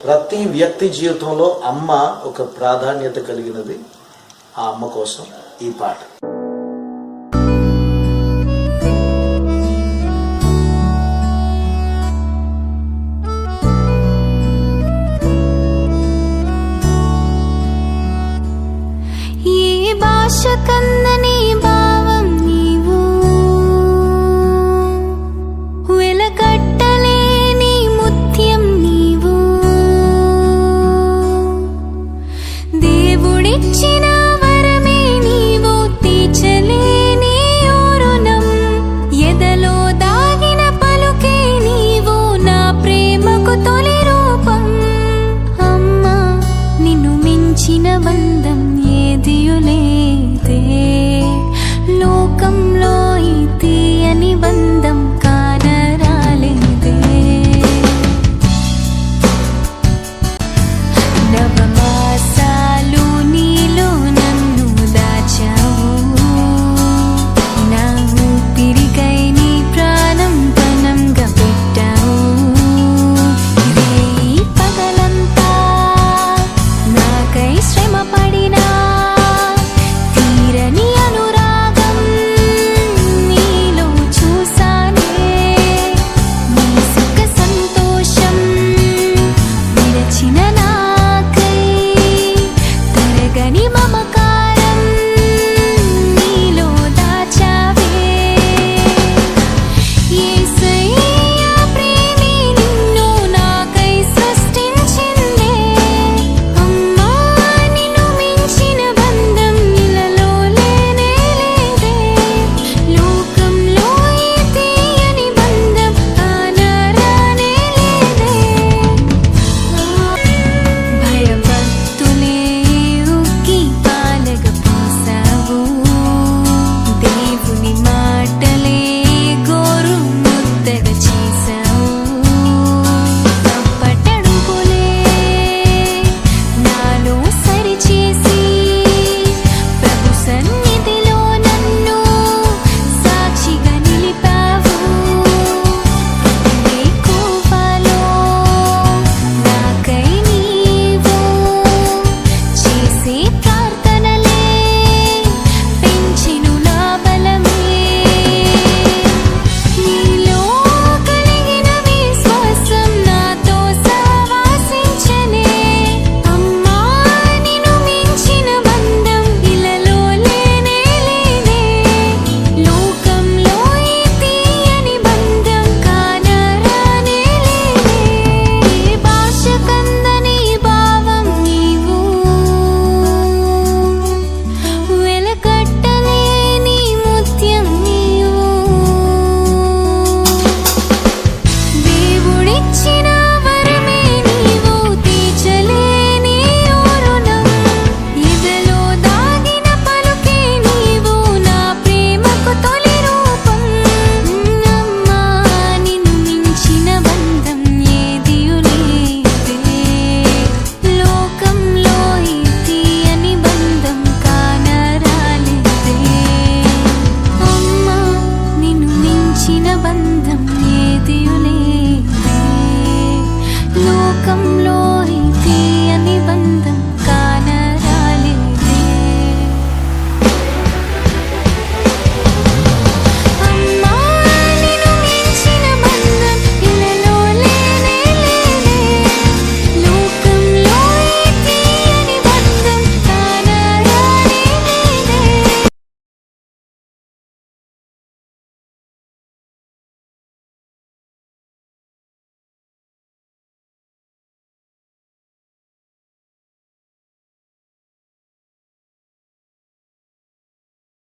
ప్రతి వ్యక్తి జీవితంలో అమ్మ ఒక ప్రాధాన్యత కలిగినది ఆ అమ్మ కోసం ఈ పాట. ఏ భాష కన్నా తెచ్చిన